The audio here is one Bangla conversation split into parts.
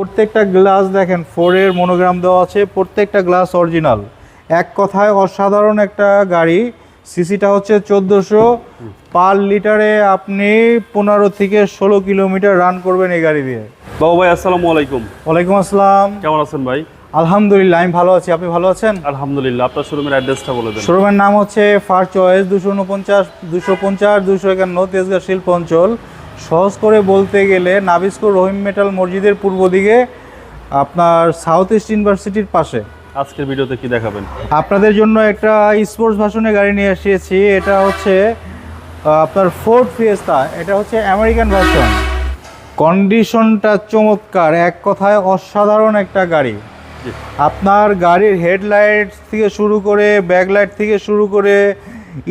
প্রত্যেকটা গ্লাস দেখেন ফোরের মনোগ্রাম দেওয়া আছে প্রত্যেকটা গ্লাস অরিজিনাল এক কথায় অসাধারণ একটা গাড়ি সিসিটা হচ্ছে চোদ্দোশো। পার লিটারে আপনি পনেরো থেকে ষোলো কিলোমিটার রান করবেন এই গাড়ি দিয়ে। বাবু ভাই আসসালামু আলাইকুম। ওয়ালাইকুম আসসালাম। কেমন আছেন ভাই? আলহামদুলিল্লাহ আমি ভালো আছি। আপনি ভালো আছেন? আলহামদুলিল্লাহ আপনার শোরুমের অ্যাড্রেসটা বলে দেন। শোরুমের নাম হচ্ছে ফার্স্ট চয়েস দুশো উনপঞ্চাশ দুশো পঞ্চাশ দুশো একান্ন তেজগাঁ শিল্প অঞ্চল। সহজ করে বলতে গেলে নাবিস্কো রহিম মেটাল মসজিদের পূর্ব দিকে আপনার সাউথ ইস্ট ইউনিভার্সিটির পাশে। আজকের ভিডিওতে কি দেখাবেন? আপনাদের জন্য একটা স্পোর্টস ভাষণে গাড়ি নিয়ে এসেছি। এটা হচ্ছে আপনার ফোর্ড ফিয়েস্তা এটা হচ্ছে আমেরিকান ভার্সন কন্ডিশনটা চমৎকার এক কথায় অসাধারণ একটা গাড়ি। আপনার গাড়ির হেডলাইট থেকে শুরু করে ব্যাকলাইট থেকে শুরু করে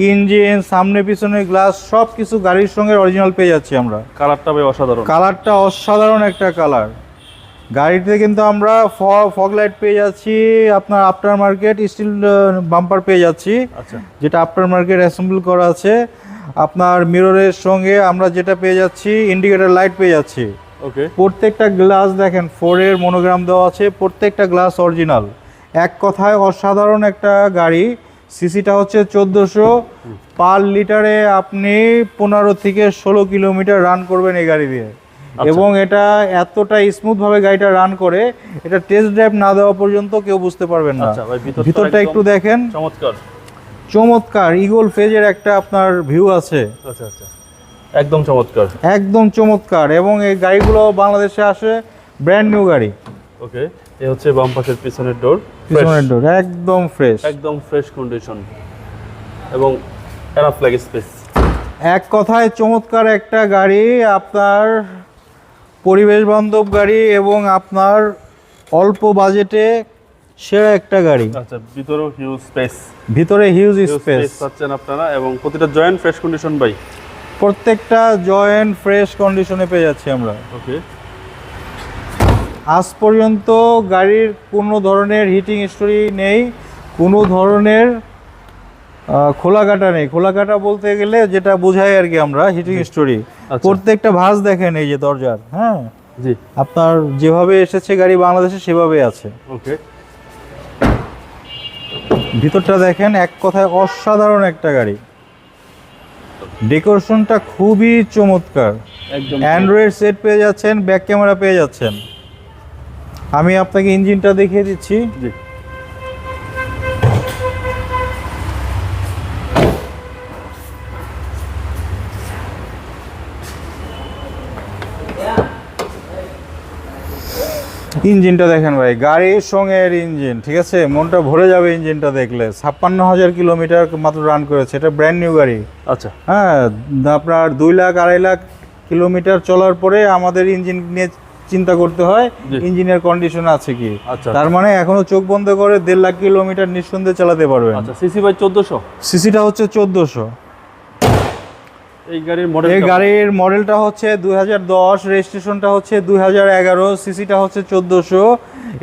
ইঞ্জিন সামনে পিছনে গ্লাস সব কিছু গাড়ির সঙ্গে অরিজিনাল পেয়ে যাচ্ছি আমরা। কালারটা ভাই অসাধারণ। কালারটা অসাধারণ একটা কালার গাড়িতে কিন্তু আমরা ফগ লাইট পেয়ে যাচ্ছি আপনার আফটার মার্কেট স্টিল বাম্পার পেয়ে যাচ্ছি আচ্ছা। যেটা আফটার মার্কেট অ্যাসেম্বল করা আছে। আপনার মিররের সঙ্গে আমরা যেটা পেয়ে যাচ্ছি ইন্ডিকেটর লাইট পেয়ে যাচ্ছি। ওকে প্রত্যেকটা গ্লাস দেখেন ফোরের মনোগ্রাম দেওয়া আছে প্রত্যেকটা গ্লাস অরিজিনাল এক কথায় অসাধারণ একটা গাড়ি। সিসিটা হচ্ছে চোদ্দোশো পার লিটারে আপনি পনেরো থেকে ষোলো কিলোমিটার রান করবেন এই গাড়ি দিয়ে। এবং এটা এতটা স্মুথভাবে গাড়িটা রান করে এটা টেস্ট ড্রাইভ না দেওয়া পর্যন্ত কেউ বুঝতে পারবেন না। আচ্ছা ভিতরটা ভিতরটা একটু দেখেন। চমৎকার। চমৎকার ইগল ফেজের একটা আপনার ভিউ আছে। আচ্ছা আচ্ছা। একদম চমৎকার। একদম চমৎকার এবং এই গাড়িগুলো বাংলাদেশে আসে ব্র্যান্ড নিউ গাড়ি। ওকে এই হচ্ছে বাম পাশের পিছনের ডোর পিছনের ডোর একদম ফ্রেশ একদম ফ্রেশ কন্ডিশন এবং এনাফ লেগ স্পেস এক কথায় চমৎকার একটা গাড়ি আপনার পরিবেশ বান্ধব গাড়ি এবং আপনার অল্প বাজেটে সেরা একটা গাড়ি। আচ্ছা ভিতরেও হিউজ স্পেস ভিতরে হিউজ স্পেস স্পেস পাচ্ছেন আপনারা এবং প্রতিটা জয়েন্ট ফ্রেশ কন্ডিশন ভাই। প্রত্যেকটা জয়েন্ট ফ্রেশ কন্ডিশনে পেয়ে যাচ্ছি আমরা। ওকে আজ পর্যন্ত গাড়ির কোনো ধরনের হিটিং স্টোরি নেই কোনো ধরনের খোলা কাটা নেই। খোলা কাটা বলতে গেলে যেটা বোঝাই আর কি আমরা হিটিং স্টোরি আচ্ছা। প্রত্যেকটা ভাঁজ দেখেন এই যে দরজার হ্যাঁ? জি। আপনার যেভাবে এসেছে গাড়ি বাংলাদেশে সেভাবে আছে। ওকে। ভিতরটা দেখেন এক কথায় অসাধারণ একটা গাড়ি। ডেকোরেশনটা খুবই চমৎকার। একদম। অ্যান্ড্রয়েড সেট পেয়ে যাচ্ছেন ব্যাক ক্যামেরা পেয়ে যাচ্ছেন। আমি আপনাকে ইঞ্জিনটা দেখিয়ে দিচ্ছি। জি। ইঞ্জিনটা দেখেন ভাই গাড়ির সঙ্গে এর ইঞ্জিন ঠিক আছে? মনটা ভরে যাবে ইঞ্জিনটা দেখলে। ছাপ্পান্ন হাজার কিলোমিটার মাত্র রান করেছে এটা ব্র্যান্ড নিউ গাড়ি। আচ্ছা। হ্যাঁ আপনার দুই লাখ আড়াই লাখ কিলোমিটার চলার পরে আমাদের ইঞ্জিন নিয়ে চিন্তা করতে হয় জি। ইঞ্জিনের কন্ডিশন আছে কি? আচ্ছা। তার মানে এখনও চোখ বন্ধ করে দেড় লাখ কিলোমিটার নিঃসন্দেহে চালাতে পারবেন। আচ্ছা সিসি বাই চোদ্দোশো? সিসিটা হচ্ছে চোদ্দোশো। এই গাড়ির মডেল এই গাড়ির মডেলটা হচ্ছে দুই হাজার দশ রেজিস্ট্রেশনটা হচ্ছে দুই হাজার এগারো সিসিটা হচ্ছে চোদ্দোশো।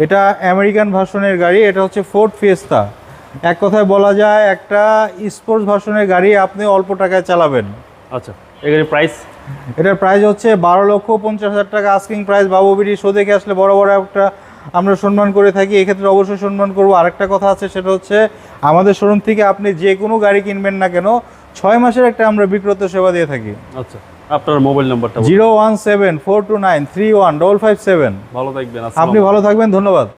এটা আমেরিকান ভার্সনের গাড়ি এটা হচ্ছে ফোর্ড ফিয়েস্তা এক কথায় বলা যায় একটা স্পোর্টস ভার্সনের গাড়ি আপনি অল্প টাকায় চালাবেন। আচ্ছা এই গাড়ির প্রাইস এটার প্রাইস হচ্ছে বারো লক্ষ পঞ্চাশ হাজার টাকা। Asking price Babu BD show দেখে আসলে বড় বড় একটা আমরা সম্মান করে থাকি এক্ষেত্রে অবশ্যই সম্মান করব। আরেকটা কথা আছে সেটা হচ্ছে আমাদের শোরুম থেকে আপনি যে কোনো গাড়ি কিনবেন না কেন ছয় মাসের একটা আমরা বিক্রত সেবা দিয়ে থাকি। আচ্ছা আপনার মোবাইল নাম্বারটা zero one seven four two nine three one double five seven. ভালো থাকবেন আপনি ভালো থাকবেন ধন্যবাদ।